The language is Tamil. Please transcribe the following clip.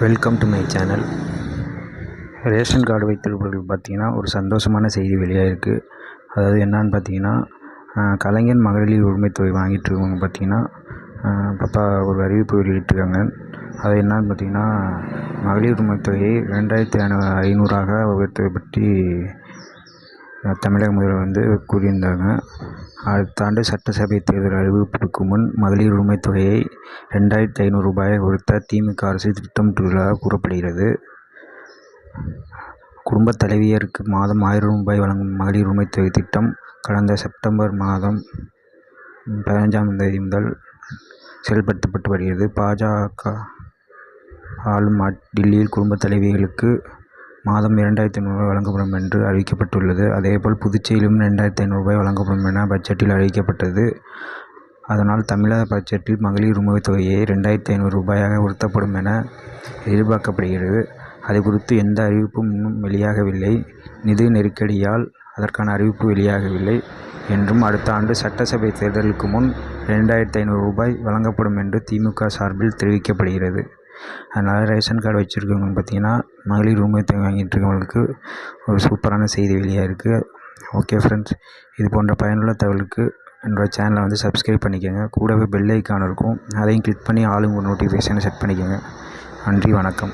Welcome to my channel ration card வைத்திருப்பவர்கள் பார்த்தீங்கன்னா ஒரு சந்தோஷமான செய்தி வெளியாக இருக்குது அதாவது என்னான்னு பார்த்தீங்கன்னா கலைஞன் மகளிர் உரிமைத்தொகை வாங்கிட்டு இருக்கவங்க பார்த்தீங்கன்னா பாப்பா ஒரு அறிவிப்பு வெளியிட்டிருக்காங்க. அது என்னான்னு பார்த்தீங்கன்னா மகளிர் உரிமைத்தொகையை ரெண்டாயிரத்தி ஐநூறாக உயர்த்துவது பற்றி தமிழக முதல்வர் வந்து கூறியிருந்தாங்க. அடுத்த ஆண்டு சட்டசபை தேர்தல் அறிவிப்புக்கு முன் மகளிர் உரிமைத் தொகையை ரெண்டாயிரத்தி ஐநூறு ரூபாயாக உயர்த்த திமுக அரசு திட்டமிட்டுள்ளதாக கூறப்படுகிறது. குடும்பத் தலைவியருக்கு மாதம் ஆயிரம் ரூபாய் வழங்கும் மகளிர் உரிமைத் தொகை திட்டம் கடந்த செப்டம்பர் மாதம் பதினஞ்சாம் தேதி முதல் செயல்படுத்தப்பட்டு வருகிறது. பாஜக ஆளும் டில்லியில் குடும்பத் தலைவிகளுக்கு மாதம் இரண்டாயிரத்தி ஐநூறுபாய் வழங்கப்படும் என்று அறிவிக்கப்பட்டுள்ளது. அதேபோல் புதுச்சேரியிலும் ரெண்டாயிரத்தி ஐநூறு ரூபாய் வழங்கப்படும் என பட்ஜெட்டில் அறிவிக்கப்பட்டது. அதனால் தமிழக பட்ஜெட்டில் மகளிர் உரிமைத் தொகையை ரெண்டாயிரத்தி ஐநூறு ரூபாயாக உயர்த்தப்படும் என எதிர்பார்க்கப்படுகிறது. அது குறித்து எந்த அறிவிப்பும் இன்னும் வெளியாகவில்லை. நிதி நெருக்கடியால் அதற்கான அறிவிப்பு வெளியாகவில்லை என்றும் அடுத்த ஆண்டு சட்டசபை தேர்தலுக்கு முன் ரெண்டாயிரத்தி ஐநூறு ரூபாய் வழங்கப்படும் என்று திமுக சார்பில் தெரிவிக்கப்படுகிறது. அதனால் ரேஷன் கார்டு வச்சுருக்கவங்க பார்த்தீங்கன்னா மகளிர் உரிமைத் தொகை வாங்கிட்டு ஒரு சூப்பரான செய்தி வெளியாகிருக்கு ஓகே ஃப்ரெண்ட்ஸ் இது போன்ற பயனுள்ள தகவலுக்கு என்னோடய சேனலை வந்து சப்ஸ்கிரைப் பண்ணிக்கோங்க. கூடவே பெல் ஐக்கான் இருக்கும். அதையும் கிளிக் பண்ணி ஆளுங்க நோட்டிஃபிகேஷனை செட் பண்ணிக்கோங்க. நன்றி வணக்கம்.